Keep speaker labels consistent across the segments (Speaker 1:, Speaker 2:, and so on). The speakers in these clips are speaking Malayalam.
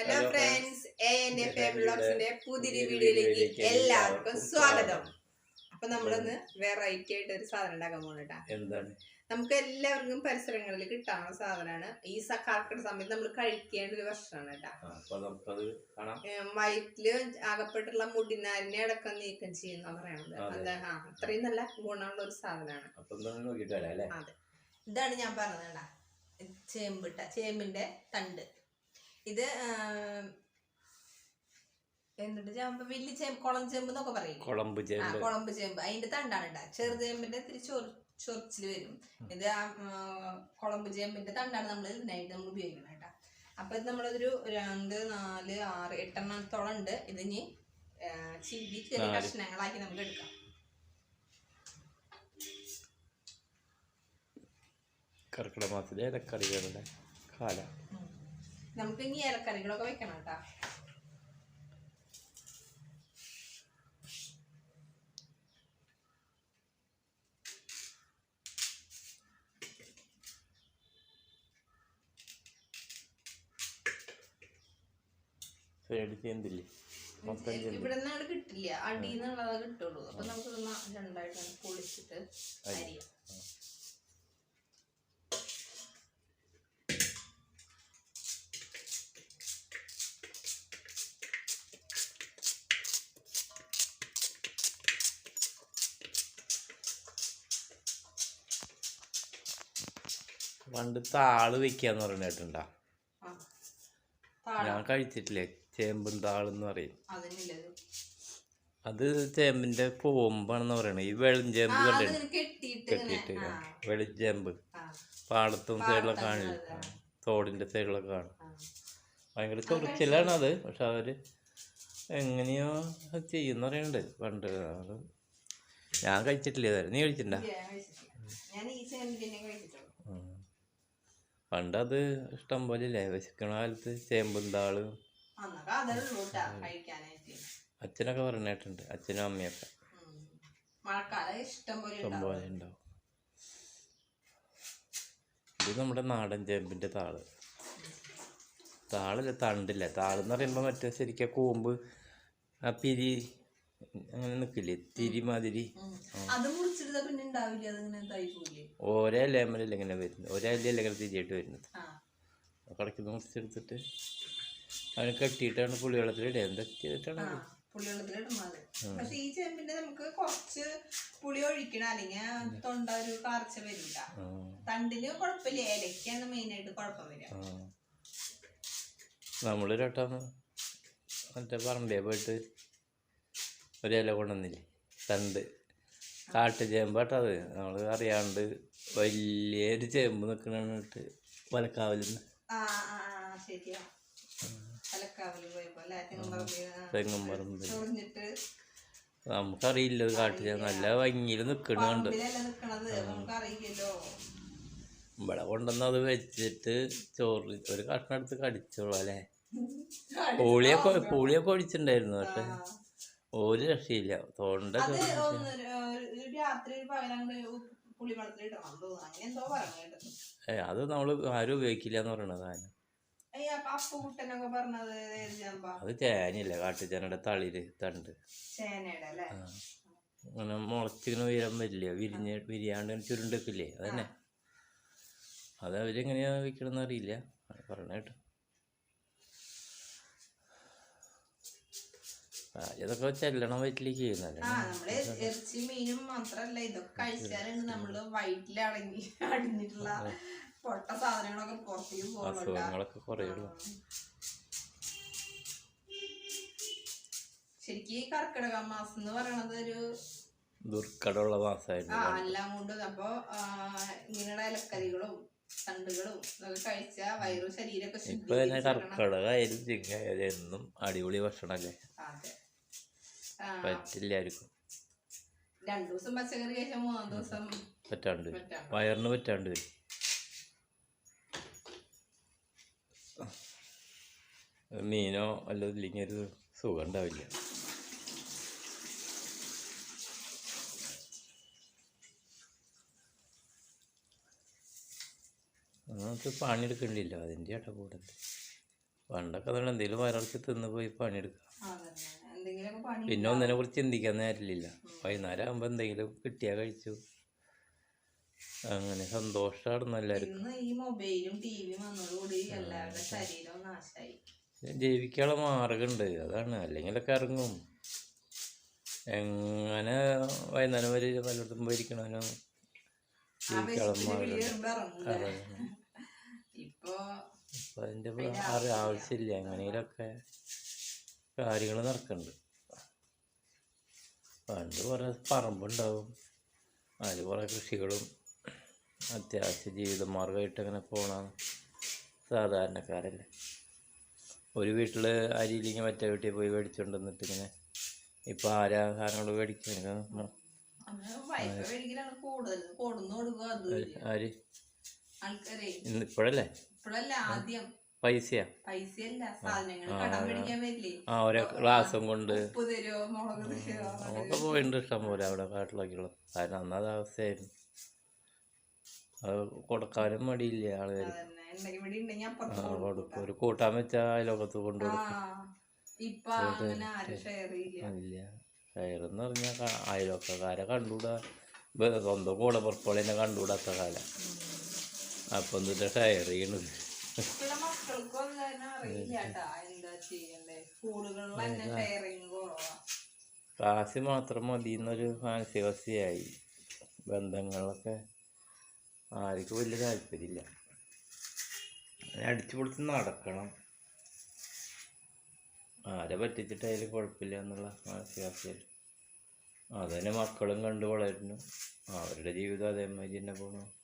Speaker 1: Hello friends A N F A ബ്ലോഗ്സിന്റെ പുതിയൊരു വീഡിയോയിലേക്ക് എല്ലാവർക്കും സ്വാഗതം. അപ്പൊ നമ്മളൊന്ന് വെറൈറ്റി ആയിട്ട് ഒരു സാധനം ഉണ്ടാക്കാൻ പോകണട്ടാ
Speaker 2: എന്താണ്?
Speaker 1: നമുക്ക് എല്ലാവർക്കും പരിസരങ്ങളിൽ കിട്ടാവുന്ന സാധനമാണ്. ഈ കാർക്കട സമയത്ത് നമ്മൾ കഴിക്കേണ്ട ഒരു ഭക്ഷണമാണ് കേട്ടാ വയറ്റിൽ അകപ്പെട്ടുള്ള മുടിനാരിനെ അടക്കം നീക്കം ചെയ്യുന്ന പറയണത്.
Speaker 2: അതെ.
Speaker 1: എന്താ ആ അത്രയും നല്ല ഗുണമുള്ള ഒരു സാധനമാണ്. അതെ. ഇതാണ് ഞാൻ പറഞ്ഞത് ചേമ്പിട്ട ചേമ്പിന്റെ തണ്ട്. ഇത് എന്തുണ്ട്? ചേമ്പ് വലിയ ചേമ്പ് കുളം ചേമ്പ് എന്നൊക്കെ പറയും
Speaker 2: കുളമ്പ് ചേമ്പ്.
Speaker 1: കുളമ്പ് ചേമ്പ്. അതിന്റെ തണ്ടാണ് ഇട്ടാ ചെറുചേമ്പിന്റെ ഇത്തിരി ചൊറി ചൊറിച്ചിൽ വരും. ഇത് ആ കുളമ്പ് ചേമ്പിന്റെ തണ്ടാണ് നമ്മൾ ഇതിനായിട്ട് നമ്മൾ ഉപയോഗിക്കണം കേട്ടാ. അപ്പൊ ഇത് നമ്മളൊരു രണ്ട് നാല് ആറ് എട്ടെണ്ണത്തോളം ഉണ്ട്. ഇതിന് ചില്ലി ചെറിയ
Speaker 2: നാല്.
Speaker 1: കഷ്ണങ്ങളാക്കി നമുക്ക് എടുക്കാം.
Speaker 2: കർക്കിടക മാസത്തിലെ ഇലക്കറികളുടെ കാല.
Speaker 1: നമുക്ക് ഇനി ഇലക്കറികളൊക്കെ വെക്കണം കേട്ടാ.
Speaker 2: ഇവിടെന്നാണ് മൊത്തം
Speaker 1: ഇവിടെ കിട്ടില്ല. അടിയിൽ നിന്നുള്ളത് കിട്ടുള്ളൂ. അപ്പൊ നമുക്ക് രണ്ടായിട്ട് പൊളിച്ചിട്ട് അരിയാം.
Speaker 2: പണ്ട് താൾ വെക്കാന്ന് പറയുന്ന
Speaker 1: കേട്ടുണ്ടാ
Speaker 2: ഞാൻ കഴിച്ചിട്ടില്ലേ? ചേമ്പും താളെന്ന് പറയും. അത് ചേമ്പിന്റെ കോമ്പാണെന്ന് പറയണേ. ഈ വെളിഞ്ചേമ്പ്
Speaker 1: കെട്ടിയിട്ട് വെളിഞ്ചേമ്പ്
Speaker 2: പാടത്തും സൈഡിലൊക്കെ കാണില്ല? തോടിന്റെ സൈഡിലൊക്കെ കാണും. ഭയങ്കര ചൊറിച്ചിലാണ് അത്. പക്ഷെ അവർ എങ്ങനെയോ ചെയ്യുന്ന പറയുന്നുണ്ട്. പണ്ട് ഞാൻ കഴിച്ചിട്ടില്ല ഇതുവരെ. നീ കഴിച്ചിട്ടുണ്ടാ
Speaker 1: ഇല്ല, ഞാൻ കഴിച്ചിട്ടില്ല. ഞാൻ ഈ ചേമ്പിനെ കഴിച്ചിട്ടുള്ളൂ
Speaker 2: ഉം. പണ്ട് അത് ഇഷ്ടം പോലെ ഇല്ലേ വിശക്കണ കാലത്ത് ചേമ്പും താൾ
Speaker 1: അന്നൊക്കെ അതേ ഉള്ളൂ കഴിക്കാനായിട്ട്.
Speaker 2: അച്ഛനൊക്കെ പറഞ്ഞിട്ടുണ്ട് അച്ഛനും അമ്മയൊക്കെ.
Speaker 1: ഇഷ്ടം പോലെ ഉണ്ടാവും.
Speaker 2: ഇത് നമ്മുടെ നാടൻ ചേമ്പിന്റെ താൾ. താളില്ല തണ്ടില്ല. താളെന്ന് പറയുമ്പോൾ മറ്റേ ശരിക്കും കൂമ്പ് ആ പിരി അങ്ങനെ നിൽക്കില്ലേ തിരി മാതിരി.
Speaker 1: മുറിച്ചെടുത്താ പിന്നെ ഉണ്ടാവില്ല അതിങ്ങനെ ഇതായി പോയില്ലേ
Speaker 2: ഒരേ ലേമലല്ല ഇങ്ങനെ വരുന്നത്. ഒരേ അല്ലല്ല ഇങ്ങനെ തിരിയായിട്ട് വരുന്നത്. കടക്കി മുറിച്ചെടുത്തിട്ട് അതിന് കെട്ടിയിട്ടാണ് പുളിവെള്ളത്തിലിടുക എന്തൊക്കെ ചെയ്തിട്ടാണ്
Speaker 1: ഇടുന്നത്. പക്ഷെ ഈ ചേമ്പിന്റെ നമുക്ക് കുറച്ച് പുളി ഒഴിക്കണം. അല്ലെങ്കിൽ തൊണ്ട ഒരു കാർച്ച വരില്ല.
Speaker 2: ആ,
Speaker 1: തണ്ടിന് കുഴപ്പമില്ല. ഇലക്കാണ് മെയിൻ ആയിട്ട് കുഴപ്പം വരിക.
Speaker 2: ആ. നമ്മളൊരു വട്ടം മറ്റേ പറമ്പേ പോയിട്ട് ഒരു ഇല കൊണ്ടുവന്നില്ലേ? തണ്ട്. കാട്ടു ചേമ്പാട്ടത് നമ്മൾ അറിയാണ്ട് വലിയൊരു ചേമ്പ് നിൽക്കണിട്ട് വലക്കാവലിന്ന്. തെങ്ങും പറമ്പ് നമുക്കറിയില്ല കാട്ടു ചേമ്പ് നല്ല ഭംഗിയിൽ നിൽക്കണുണ്ട് ഇവിടെ കൊണ്ടുവന്ന് അത് വെച്ചിട്ട് ചോറ് ഒരു കഷ്ണം എടുത്ത് കടിച്ചോളൂ അല്ലേ? പൂളിയൊക്കെ പൂളിയൊക്കെ ഒഴിച്ചിട്ടുണ്ടായിരുന്നു പക്ഷെ ഒരു രക്ഷയില്ല. തൊണ്ട
Speaker 1: അത് ഒന്ന് ഒരു- ഒരു രാത്രി ഇടണം. തോന്നുന്നു. അങ്ങനെ എന്തോ പറഞ്ഞു
Speaker 2: ഏ അത് നമ്മൾ ആരും ഉപയോഗിക്കില്ല എന്ന് പറയണത് സാധനം
Speaker 1: അയ്യ അപ്പുകുട്ടനൊക്കെ പറഞ്ഞത് ഏത് ചേമ്പാ
Speaker 2: അത് ചേനയില്ല കാട്ടുചേനയുടെ തളിര് തണ്ട്.
Speaker 1: ചേനയുടെ അല്ലേ?
Speaker 2: ആ. അങ്ങനെ മുളച്ചിങ്ങനെ ഉയരം വരില്ല വിരിഞ്ഞ് വിരിയാണ്ട് ഇങ്ങനെ ചുരുണ്ടൊക്കില്ലേ അതന്നെ. അത് അവരെങ്ങനെയാ വെക്കണമെന്ന് അറിയില്ല. അത് പറഞ്ഞ കേട്ടോ. ഇതൊക്കെ ചെല്ലണം വയറ്റിലേക്ക് ചെയ്യുന്നല്ലേ
Speaker 1: ആ നമ്മൾ ഇറച്ചി മീനും മാത്രല്ല ഇതൊക്കെ കഴിച്ചാലാണ് നമ്മൾ വയറ്റിൽ അടങ്ങി അടിഞ്ഞിട്ടുള്ള പൊട്ട സാധനങ്ങളൊക്കെ പുറത്തേക്ക് പോകുന്നുണ്ടാ
Speaker 2: അസുഖങ്ങളൊക്കെ കുറയുള്ളൂ.
Speaker 1: ശരിക്കും ഈ കർക്കിടക മാസം എന്ന് പറയണത് ഒരു
Speaker 2: ദുർഘടമുള്ള മാസമായിരുന്നു
Speaker 1: ആ എല്ലാം കൊണ്ട് അപ്പൊ ഇങ്ങനെയുള്ള ഇലക്കറികളും തണ്ടുകളും ഇതൊക്കെ കഴിച്ച വയറും ശരീരമൊക്കെ
Speaker 2: ഇപ്പൊ തന്നെ
Speaker 1: ശുദ്ധീകരിച്ചിടണം.
Speaker 2: കർക്കിടകായാലും എന്നും അടിപൊളി ഭക്ഷണല്ലേ
Speaker 1: അതെ. ആ,
Speaker 2: പറ്റില്ല
Speaker 1: രണ്ടു ദിവസം പച്ചക്കറി കഴിച്ചാൽ മൂന്നാം ദിവസം
Speaker 2: പറ്റാണ്ട്. വയറിന് പറ്റാണ്ട് വരും. മീനോ അല്ല ഇല്ലെങ്കിൽ ഒരു സുഖം ഉണ്ടാവില്ല. നമുക്ക് പണിയെടുക്കണ്ടില്ല അതിന്റെ ഏട്ടാ കൂടുതൽ പണ്ടൊക്കെ അതുകൊണ്ട് എന്തെങ്കിലും വയറിറച്ചി തിന്ന് പോയി പണിയെടുക്കാം. പിന്നെ ഒന്നിനെ കുറിച്ച് ചിന്തിക്കാൻ നേരമില്ല. വൈകുന്നേരം ആകുമ്പോൾ എന്തെങ്കിലും കിട്ടിയാൽ കഴിച്ചു. അങ്ങനെ സന്തോഷമായിരുന്നു എല്ലാവർക്കും.
Speaker 1: ഈ മൊബൈലും ടിവിയും വന്നതോടുകൂടി എല്ലാവരുടെ ശരീരവും നാശമായി
Speaker 2: ജീവിക്കാനുള്ള മാർഗമുണ്ട് അതാണ്. അല്ലെങ്കിലൊക്കെ ഇറങ്ങും. എങ്ങനെ വൈകുന്നേരം വരെ പലയിടത്തും പോയിരിക്കണോ ജീവിക്കാനുള്ള
Speaker 1: ഇപ്പൊ
Speaker 2: ആവശ്യമില്ല. എങ്ങനെയൊക്കെ കാര്യങ്ങൾ നടക്കുന്നുണ്ട്. പണ്ട് കുറേ പറമ്പുണ്ടാവും. അതിൽ കുറേ കൃഷികളും അത്യാവശ്യ ജീവിതമാർഗമായിട്ട് അങ്ങനെ പോണ സാധാരണക്കാരല്ലേ. ഒരു വീട്ടിൽ അരിയില്ലെങ്കിൽ മറ്റേ വീട്ടിൽ പോയി മേടിച്ചുകൊണ്ട് വന്നിട്ട് ഇങ്ങനെ ഇപ്പം ആരാ സാധനങ്ങൾ
Speaker 1: മേടിക്കുന്നത് ഇന്നിപ്പോഴല്ലേ
Speaker 2: ആര്? ഇപ്പോഴല്ല
Speaker 1: ആദ്യം.
Speaker 2: പൈസയാ?
Speaker 1: പൈസയല്ല സാധനങ്ങൾ കടം മേടിക്കാൻ വരില്ലേ?
Speaker 2: ആ ഓരോ ക്ലാസ്സും കൊണ്ട്.
Speaker 1: ഉപ്പ് തരുമോ മുളക് തരുമോ
Speaker 2: നമുക്ക് പോയിട്ടുണ്ട് ഇഷ്ടം പോലെ അവിടെ കാട്ടിലൊക്കെയുള്ള. കാരണം അന്നത് അവസ്ഥയായിരുന്നു. അത് കൊടുക്കാനും മടിയില്ല ആളുകൾ
Speaker 1: കൊടുക്കും.
Speaker 2: ഒരു കൂട്ടാൻ വെച്ചാൽ അയലോകത്ത് കൊണ്ടു
Speaker 1: ആ
Speaker 2: കൊടുക്കും.
Speaker 1: ഇപ്പൊ അങ്ങനെ ആരും
Speaker 2: ഇല്ല. കയറെന്ന് പറഞ്ഞാൽ അയലോക്കക്കാരെ കണ്ടുകൂടാ. സ്വന്തം കൂടെ പുറപ്പോളിനെ കണ്ടുകൂടാത്ത കാലം. അപ്പം എന്നിട്ട് ഷെയർ ചെയ്യണത്?
Speaker 1: ഇപ്പുള്ള മക്കൾക്കും അത് കാരണം അറിയില്ല കേട്ടാ എന്താ ചെയ്യണ്ടേ? സ്കൂളുകളിൽ തന്നെ ഷെയറിങ് കുറവാ.
Speaker 2: കാശ് മാത്രം മതി എന്നൊരു മാനസികാവസ്ഥയായി. ബന്ധങ്ങളൊക്കെ ആർക്കും വലിയ താല്പര്യമില്ല. അടിച്ചു പൊളിച്ച് നടക്കണം. ആരെ പറ്റിച്ചിട്ടായാലും കുഴപ്പമില്ല എന്നുള്ള മാനസികാവസ്ഥയിൽ. അതന്നെ മക്കളും കണ്ടു വളരുന്നു. അവരുടെ ജീവിതം അതേമാതിരി തന്നെ പോകണം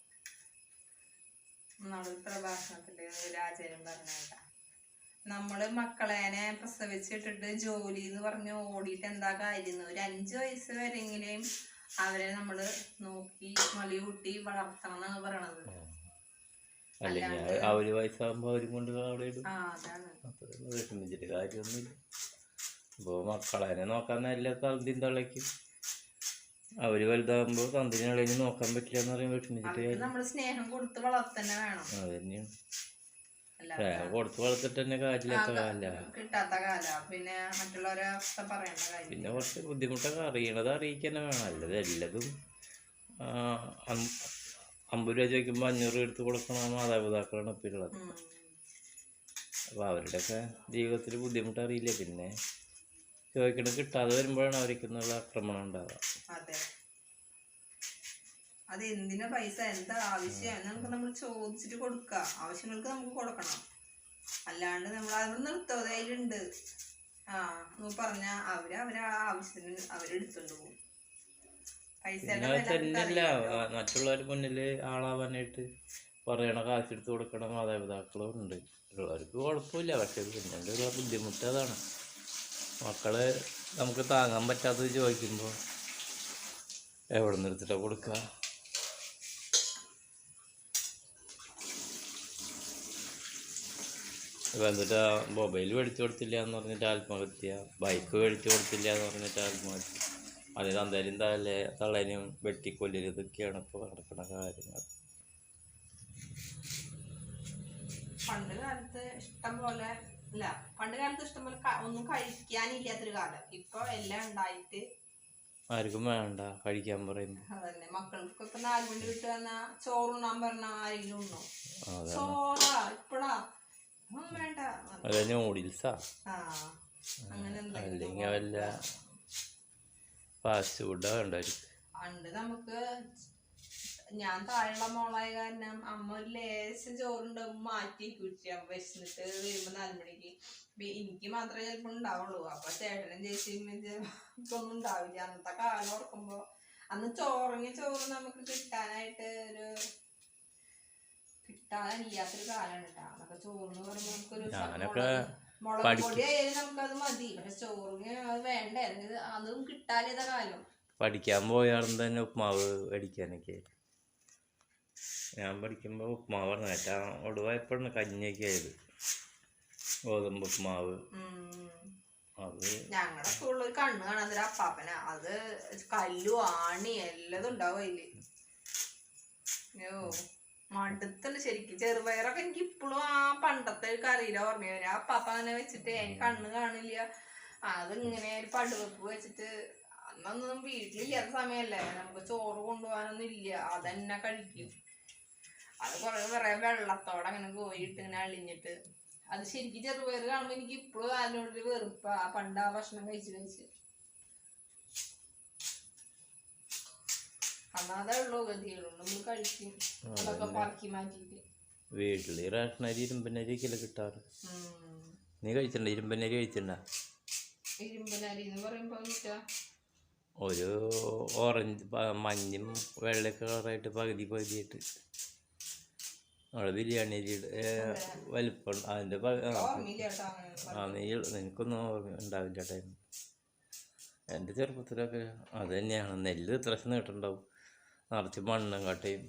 Speaker 1: നമ്മുടെ പ്രഭാഷണത്തിൽ രാജേനും പറഞ്ഞേട്ടാ നമ്മൾ മക്കളേനെ പ്രസവിച്ചിട്ടിട്ട് ജോലി എന്ന് പറഞ്ഞ് ഓടിയിട്ട് എന്താ കാര്യം ഒരു അഞ്ചു വയസ്സ് വരെങ്കിലും അവരെ നമ്മൾ നോക്കി മളി കൂട്ടി വളർത്തണം എന്നാണ് പറയണത്.
Speaker 2: അല്ലെങ്കിൽ ഒരു വയസ്സാകുമ്പോൾ അവരും കൊണ്ട് അവിടെ ഇടും.
Speaker 1: ആ
Speaker 2: വിഷമിച്ചിട്ട് കാര്യമൊന്നുമില്ല. ഇപ്പോൾ മക്കളെ നോക്കാൻ നല്ല തള്ളയ്ക്കും അവർ വലുതാകുമ്പോ തന്തിനെ നോക്കാൻ പറ്റില്ല എന്ന് പറയുമ്പോൾ വിഷമിച്ചിട്ട്
Speaker 1: നമ്മൾ സ്നേഹം കൊടുത്ത് വളർത്തന്നെ വേണം.
Speaker 2: അത് തന്നെയാണ്. സ്നേഹം കൊടുത്ത് വളർത്തിട്ട് തന്നെ കാര്യമില്ലാത്ത കാല.
Speaker 1: കിട്ടാത്ത കാല. പിന്നെ മറ്റുള്ളവരെ അവസ്ഥ പറയേണ്ട കാര്യം.
Speaker 2: പിന്നെ കുറച്ച് ബുദ്ധിമുട്ടൊക്കെ അറിയണത് അറിയിക്കാൻ വേണം. അല്ലത് എല്ലതും അമ്പത് രൂപ ചോദിക്കുമ്പോൾ അഞ്ഞൂറ് രൂപ എടുത്ത് കൊടുക്കണ മാതാപിതാക്കളാണ് ഇപ്പം ഉള്ളത്. അപ്പോൾ അവരുടെയൊക്കെ ജീവിതത്തിൽ ബുദ്ധിമുട്ട് അറിയില്ല പിന്നെ? ചോദിക്കണത് കിട്ടാതെ വരുമ്പോഴാണ് അവർക്ക് എന്നുള്ള ആക്രമണം ഉണ്ടാവുക.
Speaker 1: അതെ. അത് എന്തിനാ പൈസ? എന്താ ആവശ്യം? നമുക്ക് നമ്മൾ ചോദിച്ചിട്ട് കൊടുക്ക ആവശ്യങ്ങൾക്ക് നമുക്ക് കൊടുക്കണം. അല്ലാണ്ട് നമ്മൾ അവിടെ നിർത്തോ അതിലുണ്ട്. ആ എന്ന് പറഞ്ഞ അവർ അവരെ ആവശ്യത്തിന് അവരെടുത്തോണ്ട് പോകും.
Speaker 2: തന്നെയല്ല. മറ്റുള്ളവർ മുന്നിൽ ആളാവാനായിട്ട് പറയണ കാശ് എടുത്ത് കൊടുക്കണ. മാതാപിതാക്കളും ഉണ്ട്. ഉള്ളവർക്ക് കുഴപ്പമില്ല. പക്ഷെ പിന്നെ ബുദ്ധിമുട്ട് അതാണ്. മക്കൾ നമുക്ക് താങ്ങാൻ പറ്റാത്തത് ചോദിക്കുമ്പോൾ എവിടെ നിന്ന് എടുത്തിട്ടാ കൊടുക്കുക എന്നിട്ട് മൊബൈൽ മേടിച്ചു കൊടുത്തില്ല എന്ന് പറഞ്ഞിട്ട് ആത്മഹത്യ ബൈക്ക് മേടിച്ചു കൊടുത്തില്ല എന്ന് പറഞ്ഞിട്ട് ആത്മഹത്യ അതിന് എന്തായാലും തലേ തള്ളനും വെട്ടിക്കൊല്ലല് ഇതൊക്കെയാണ് ഇപ്പോൾ നടക്കുന്ന കാര്യങ്ങൾ.
Speaker 1: പണ്ട് കാലത്ത് ഇഷ്ടം പോലെ അല്ല പണ്ട് കാലത്ത് ഇഷ്ടംപോലെ ഒന്നും കഴിക്കാനില്ലാത്തൊരു കാലം. ഇപ്പൊ എല്ലാം ഉണ്ടായിട്ട്
Speaker 2: ആർക്കും വേണ്ട കഴിക്കാൻ പറയുന്നു
Speaker 1: അതന്നെ. മക്കൾക്കൊക്കെ നാല് മണി വിട്ട് വന്നാ ചോറുണ്ണാൻ പറഞ്ഞ ആരെങ്കിലും ഉണ്ണോ. ചോറാ ഇപ്പഴാ ഒന്നും വേണ്ട.
Speaker 2: അല്ല നൂഡിൽസാ.
Speaker 1: ആ അങ്ങനെ
Speaker 2: അല്ലെങ്കിൽ വല്ല ഫാസ്റ്റ് ഫുഡാ
Speaker 1: പണ്ട് നമുക്ക് ഞാൻ താഴെയുള്ള മോളായ കാരണം അമ്മ ഒരു ലേശം ചോറുണ്ട് മാറ്റി കുടിച്ച വിശന്നിട്ട് വരുമ്പോ നാല് മണിക്ക്. എനിക്ക് മാത്രമേ ചിലപ്പോ ഉണ്ടാവുള്ളൂ. അപ്പൊ ചേട്ടനും ചേച്ചിയും ഒന്നും ഉണ്ടാവില്ല. അന്നത്തെ കാലം ഓർക്കുമ്പോ അന്ന് ചോറങ്ങി ചോറ് നമുക്ക് കിട്ടാനായിട്ട് ഒരു കിട്ടാനില്ലാത്തൊരു കാലാണ് കേട്ടോ അന്നൊക്കെ ചോറെന്ന് പറയുമ്പോ നമുക്കൊരു
Speaker 2: മുളകൊടി
Speaker 1: മുളക് പൊടി ആയാലും നമുക്കത് മതി. പക്ഷെ ചോറിന് അത് വേണ്ടേ? അതും കിട്ടാനില്ല കാലം.
Speaker 2: പഠിക്കാൻ പോയാൽ തന്നെ ഉപ്മാവ് മേടിക്കാനൊക്കെ ഞാൻ പഠിക്കുമ്പോൾ ഉപ്മാവാണ് ഏറ്റവും ഒടുവായപ്പോഴാണ് കഞ്ഞിയൊക്കെ ആയത് ഗോതമ്പ് ഉപ്മാവ്
Speaker 1: ഉം.
Speaker 2: അത്
Speaker 1: ഞങ്ങളുടെ സ്കൂളിൽ ഒരു കണ്ണ് കാണാൻ തരാം അപ്പാപ്പന. അത് കല്ലു ആണി എല്ലതും ഉണ്ടാവും അതിൽ. ഓ മടുത്തുണ്ട് ശരിക്കും. ചെറുപയറൊക്കെ എനിക്ക് ഇപ്പോഴും ആ പണ്ടത്തെ കറിയില ഓർമ്മ വരും ആ പപ്പ അങ്ങനെ വെച്ചിട്ട് എനിക്ക് കണ്ണ് കാണില്ല. അത് ഇങ്ങനെ ഒരു പടുവെപ്പ് വെച്ചിട്ട് അന്നൊന്നും വീട്ടിലില്ലാത്ത സമയമല്ലേ നമുക്ക് ചോറ് കൊണ്ടുപോകാനൊന്നും ഇല്ല. അതന്നെ കഴിക്കും. അത് കുറെ കുറെ വെള്ളത്തോടെ അങ്ങനെ കോരിയിട്ട് ഇങ്ങനെ അളിഞ്ഞിട്ട്. അത് ശരിക്കും ചെറുപയർ കാണുമ്പോ എനിക്ക് ഇപ്പോഴും അതിനോടൊരു വെറുപ്പാ. ആ പണ്ട് ആ ഭക്ഷണം കഴിച്ച് കഴിച്ച്. വീട്ടിൽ ഉള്ളൂ ഗതികളുണ്ട് നമ്മൾ കഴിക്കും. അതൊക്കെ പറക്കി മാറ്റിയിട്ട്.
Speaker 2: വീട്ടിൽ റേഷനരി ഇരുമ്പനരി ഒക്കെ കിട്ടാറ്? നീ കഴിച്ചിട്ടുണ്ടോ? ഇരുമ്പനരി കഴിച്ചിട്ടുണ്ടോ?
Speaker 1: ഇരുമ്പനരി എന്ന് പറയുമ്പോൾ
Speaker 2: ഒരു ഓറഞ്ച് മഞ്ഞും വെള്ളയൊക്കെ കളറായിട്ട് പകുതി പകുതിയായിട്ട്. അവിടെ ബിരിയാണി അരിയുടെ ഏ, വലിപ്പം അതിന്റെ ആ, നീ നിനക്കൊന്നും ഉണ്ടാവില്ല ടൈം. എന്റെ ചെറുപ്പത്തിലൊക്കെ അത് തന്നെയാണ്. നെല്ല് ഇത്ര നീട്ടുണ്ടാവും നിറച്ച് മണ്ണും കട്ടയും.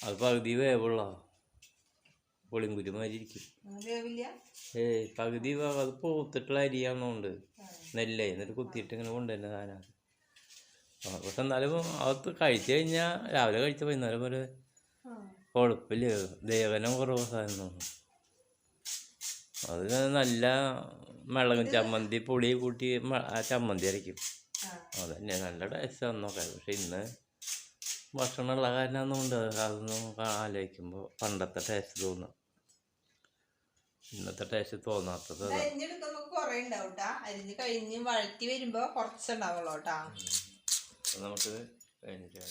Speaker 2: അത് പകുതി വേവുള്ള പുളിങ്കുരു മാതിരി ഇരിക്കും. ഏയ് പകുതി വേവ് അത് പൂത്തിട്ടുള്ള അരിയാണെന്നുണ്ട് നെല്ലേ എന്നിട്ട് കുത്തിയിട്ട് ഇങ്ങനെ കൊണ്ടുവരുന്ന സാധനം പക്ഷെ എന്നാലും അത് കഴിച്ചു കഴിഞ്ഞാൽ രാവിലെ കഴിച്ച വൈകുന്നേരം വരെ കുഴപ്പമില്ല ദേവനം കുറവ് സാധനം അത് നല്ല മിളകും ചമ്മന്തി പുളി കൂട്ടി ചമ്മന്തി അരയ്ക്കും. അതന്നെ നല്ല ടേസ്റ്റ് അന്നൊക്കെ. പക്ഷെ ഇന്ന് ഭക്ഷണമുള്ള കാരണമാണെന്നുകൊണ്ട് അതൊന്നും ആലോചിക്കുമ്പോൾ പണ്ടത്തെ ടേസ്റ്റ് തോന്നുന്നു ഇന്നത്തെ ടേസ്റ്റ് തോന്നാത്തത് അതാ.
Speaker 1: അരിഞ്ഞെടുക്കുമ്പോ കൊറേ ഉണ്ടാവും ട്ടാ അരിഞ്ഞ് കഴിഞ്ഞ് വഴറ്റി വരുമ്പോ കുറച്ചുണ്ടാവുള്ളൂ കേട്ടാ
Speaker 2: അപ്പൊ നമുക്ക് കഴിഞ്ഞിട്ട്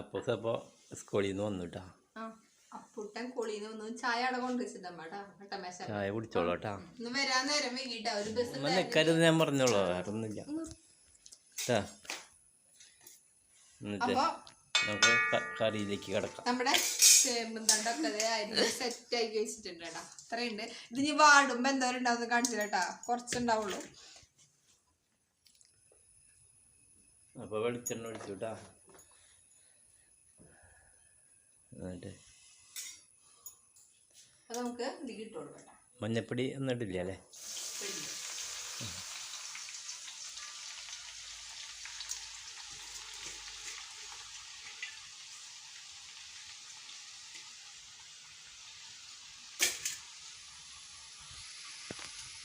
Speaker 2: അപ്പോൾ അപ്പോൾ സ്കൂളിൽ നിന്ന് വന്നു കേട്ടാ
Speaker 1: പുട്ടൻ ചായ അവിടെ
Speaker 2: ചായ കുടിച്ചോളൂ കേട്ടാ.
Speaker 1: വരാൻ നേരം വൈകിട്ടാ. ഒരു ബസ്
Speaker 2: ഒന്നും നിൽക്കരുത് ഞാൻ പറഞ്ഞോളൂ വേറെ ഒന്നുമില്ല കേട്ടാ എന്നിട്ട്
Speaker 1: അപ്പൊ
Speaker 2: നമുക്ക് കറിയിലേക്ക് കിടക്കാം.
Speaker 1: നമ്മുടെ സെറ്റ് ആക്കി വെച്ചിട്ടുണ്ട് കേട്ടാ. അത്രയുണ്ട് ഇത് ഇനി വാടുമ്പോ എന്തോരം ഉണ്ടാവും കാണിച്ചു കേട്ടാ. കുറച്ചുണ്ടാവുള്ളൂ.
Speaker 2: അപ്പോൾ വെളിച്ചെണ്ണ ഒഴിച്ചു കേട്ടാ എന്നിട്ട് മഞ്ഞപ്പൊടി ഒന്നും ഇടില്ല അല്ലേ.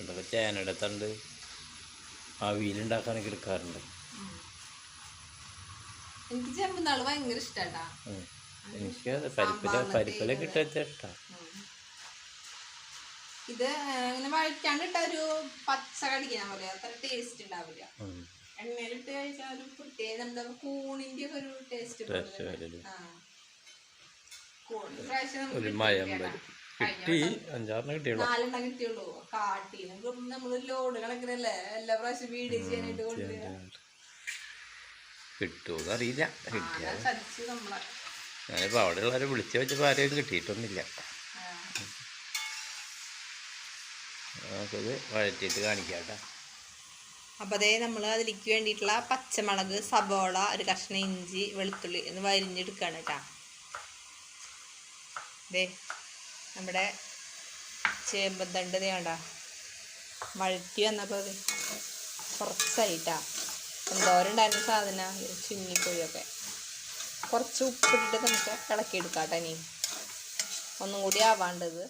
Speaker 2: ഇതൊക്കെ എടുത്തുണ്ട് ആ വീലുണ്ടാക്കാനൊക്കെ എടുക്കാറുണ്ട്.
Speaker 1: എനിക്ക് ചേമ്പ് താൾ ഭയങ്കര ഇഷ്ടാട്ടാ.
Speaker 2: എനിക്ക് അത് പരിപ്പില കിട്ടാൻ ഇഷ്ടമാണ്
Speaker 1: ഇത് ഇങ്ങനെ വഴറ്റാണ്ട് ഒരു പച്ച കടിക്കുന്ന പോലെ അത്ര ടേസ്റ്റ് ഉണ്ടാവില്ല. എണ്ണയിലിട്ട് കഴിച്ചാൽ ഒരു പ്രത്യേക നമ്മുടെ കൂണിന്റെ ഒരു ടേസ്റ്റ്
Speaker 2: ഒരു മയം
Speaker 1: കേട്ടാ.
Speaker 2: അഞ്ചാറിന് കിട്ടിയുള്ളൂ.
Speaker 1: നാലെണ്ണം കിട്ടിയുള്ളൂ. കാട്ടി നമ്മൾ ലോഡ് കണക്കിനല്ലേ എല്ലാ പ്രാവശ്യം വീട് ചെയ്യാനായിട്ട് കൊണ്ടുവരാം
Speaker 2: കിട്ടുമോ അറിയില്ല. കിട്ടിയാൽ
Speaker 1: നമ്മളെ.
Speaker 2: ഞാനിപ്പോൾ അവിടെ ഉള്ളവരെ വിളിച്ച് വെച്ചപ്പോൾ ആരെയും കിട്ടിയിട്ടൊന്നുമില്ല. നമുക്കത് വഴറ്റിയിട്ട് കാണിക്കാം കേട്ടോ.
Speaker 1: അപ്പോൾ അതേ നമ്മൾ അതിലേക്ക് വേണ്ടിയിട്ടുള്ള പച്ചമുളക് സബോള ഒരു കഷ്ണം ഇഞ്ചി വെളുത്തുള്ളി എന്ന് വരിഞ്ഞെടുക്കുകയാണ് കേട്ടോ. ദേ നമ്മുടെ ചേമ്പന്തണ്ട് വേണ്ട വഴറ്റി വന്നപ്പോൾ കുറച്ചായിട്ടാ എന്തോരുണ്ടായിരുന്ന സാധനം? ചുങ്ങിപ്പോയൊക്കെ കുറച്ച് ഉപ്പിട്ടിട്ട് നമുക്ക് ഇളക്കിയെടുക്കാം കേട്ടോ ഇനി. ഒന്നും കൂടി ആവാണ്ടത്.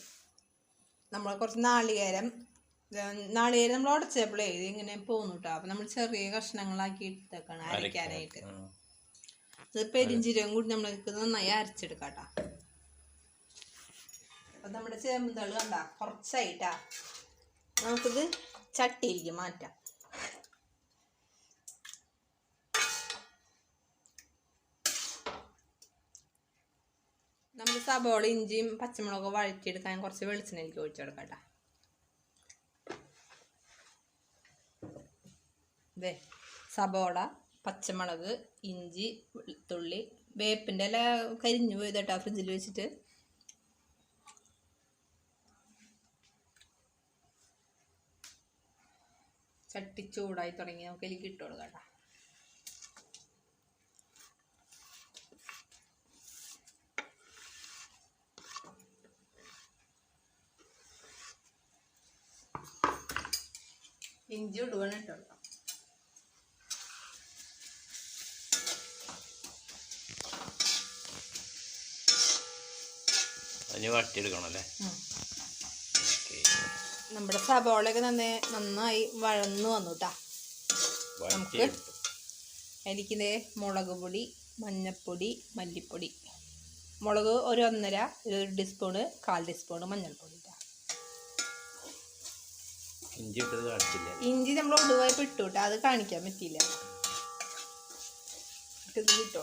Speaker 1: നമ്മൾ കുറച്ച് നാളികേരം നാളികേരം നമ്മൾ ഉടച്ചപ്പോഴേ ഇങ്ങനെ പോകുന്നു കേട്ടോ അപ്പം നമ്മൾ ചെറിയ കഷ്ണങ്ങളാക്കി എടുത്തേക്കാണ് അരയ്ക്കാനായിട്ട്.
Speaker 2: അത്
Speaker 1: ഇത് പെരിഞ്ചീരകം കൂടി നമ്മൾക്ക് നന്നായി അരച്ചെടുക്കാം കേട്ടോ അപ്പം നമ്മുടെ ചേമ്പുന്തൾ കണ്ട കുറച്ചായിട്ടാ. നമുക്കിത് ചട്ടിയിലേക്ക് മാറ്റാം. നമ്മൾ സബോള ഇഞ്ചിയും പച്ചമുളകും വഴറ്റിയെടുക്കാൻ കുറച്ച് വെളിച്ചെണ്ണ എനിക്ക് ഒഴിച്ചെടുക്കാം കേട്ടോ. ദേ സബോള പച്ചമുളക് ഇഞ്ചി വെളുത്തുള്ളി വേപ്പിന്റെ ഇല കരിഞ്ഞു പോയത് കേട്ടോ ഫ്രിഡ്ജിൽ വെച്ചിട്ട്. ചട്ടി ചൂടായി തുടങ്ങി നമുക്ക് എനിക്ക് ഇട്ട് കേട്ടോ. ഇഞ്ചി ഇടുവാണ്
Speaker 2: ഇട്ടുള്ള
Speaker 1: നമ്മുടെ സബോളയൊക്കെ നന്നേ നന്നായി വഴന്നു വന്നു കേട്ടാ
Speaker 2: നമുക്ക്
Speaker 1: എനിക്കിത് മുളക് പൊടി മഞ്ഞൾപ്പൊടി മല്ലിപ്പൊടി. മുളക് ഒരു ഒന്നര ഒരു ടീസ്പൂണ് കാൽ ടീസ്പൂണ് മഞ്ഞൾപ്പൊടി.
Speaker 2: ഇഞ്ചി ഇട്ടത് കാണിച്ചില്ല?
Speaker 1: ഇഞ്ചി നമ്മൾ ഒടുവായി ഇട്ടു അത് കാണിക്കാൻ പറ്റിയില്ല. ഇത് ഇട്ട്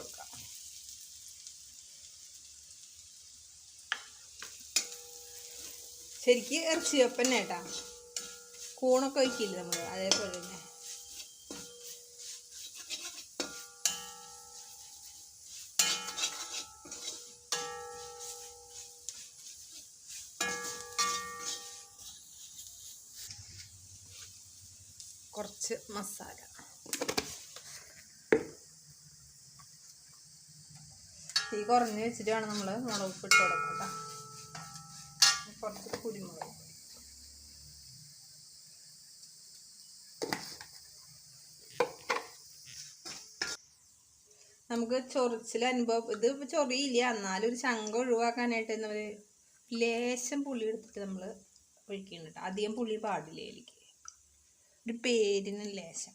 Speaker 1: ശരിക്ക് ഇറച്ചി വെപ്പന്നെ കേട്ടാ. കൂണൊക്കെ വയ്ക്കില്ല നമ്മൾ അതേപോലെ തന്നെ. കുറച്ച് മസാല. തീ കുറഞ്ഞ് വെച്ചിട്ടാണ് നമ്മൾ മുളക് ഉപ്പ് ഇട്ട് കൊടുക്കാം കേട്ടോ കുറച്ച് കുരുമുളക്. നമുക്ക് ചൊറിച്ചിൽ അനുഭവം ഇത് ഇപ്പോൾ ചൊറിയില്ല. എന്നാലും ഒരു ശങ്ക ഒഴിവാക്കാനായിട്ട് നമ്മൾ ലേശം പുളി എടുത്തിട്ട് നമ്മൾ ഒഴിക്കുന്നുണ്ട് അധികം പുളി പാടില്ല എനിക്ക് ഒരു പേരിന് ലേശം.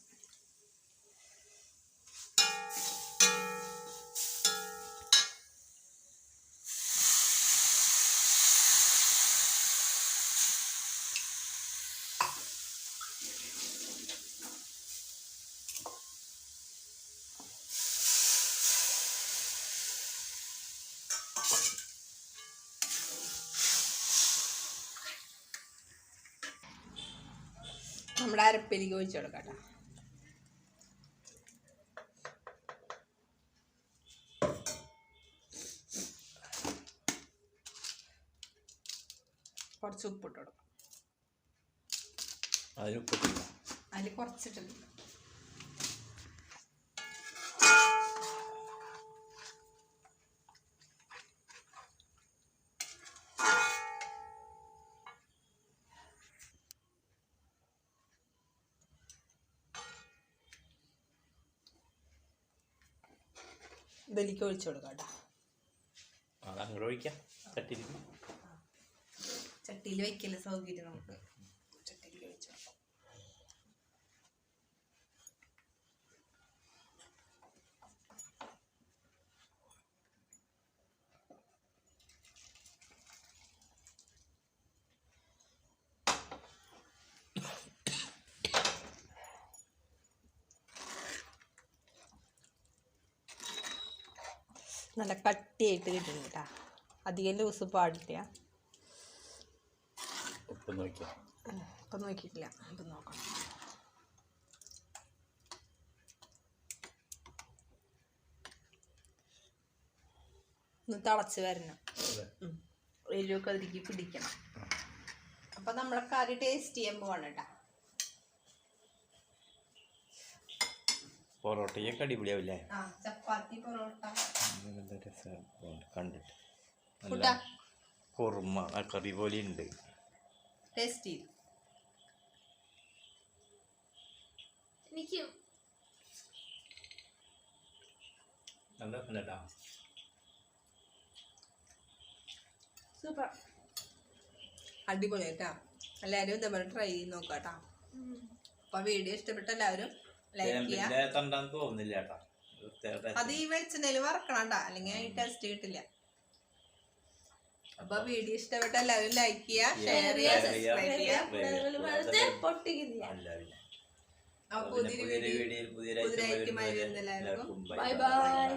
Speaker 1: അരപ്പേരിക്ക് ഒഴിച്ചു കൊടുക്കാം കുറച്ച് ഉപ്പിട്ട് കൊടുക്കാം. അതിൽ കുറച്ചിട്ടില്ല ഇതിലേക്ക് ഒഴിച്ചു കൊടുക്കാം കേട്ടോ.
Speaker 2: ഒഴിക്കാം.
Speaker 1: ചട്ടിയിൽ വെക്കൽ സൗകര്യം നമുക്ക് ചട്ടിയിൽ ഒഴിച്ചു കൊടുക്കാം നല്ല കട്ടിയായിട്ട് കിട്ടുന്നു കേട്ടാ. അധികം ലൂസ് പാടില്ല ഇപ്പം നോക്കിയിട്ടില്ല. ഇപ്പം നോക്കണം. ഒന്ന് തിളച്ച് വരണം. എല്ലൊക്കെ എരിവൊക്കെ അതിലേക്ക് പിടിക്കണം. അപ്പം നമ്മളെ കറി ടേസ്റ്റ് ചെയ്യാൻ പോവാണ് കേട്ടാ.
Speaker 2: പൊറോട്ടയൊക്കെ അടിപൊളിയാവില്ലേ?
Speaker 1: ആ ചപ്പാത്തി പൊറോട്ട.
Speaker 2: നല്ല രസമാണ് കണ്ടിട്ട്. നല്ല കുറുമ ആ കറി പോലെ ഉണ്ട്.
Speaker 1: ടേസ്റ്റ് ചെയ്തു എനിക്ക്.
Speaker 2: നല്ല രസമുണ്ടാ
Speaker 1: സൂപ്പർ. അടിപൊളി കേട്ടാ എല്ലാവരും ഇതേപോലെ ട്രൈ ചെയ്ത് നോക്കാം കേട്ടാ അപ്പൊ വീഡിയോ ഇഷ്ടപ്പെട്ട എല്ലാവരും ലൈക്ക്
Speaker 2: തണ്ടാന്ന് തോന്നുന്നില്ല കേട്ടാ.
Speaker 1: അത് ഈ വെളിച്ചെണ്ണയിൽ വറക്കണം കേട്ടാ അല്ലെങ്കിൽ ഈ ടേസ്റ്റ് കിട്ടില്ല. അപ്പൊ വീഡിയോ ഇഷ്ടപ്പെട്ട എല്ലാവരും ലൈക്ക് ചെയ്യുക ഷെയർ ചെയ്യുക സബ്സ്ക്രൈബ് ചെയ്യുക പുതിയൊരു
Speaker 2: വീഡിയോയിൽ
Speaker 1: വരുന്ന എല്ലാവർക്കും ബൈ ബൈ.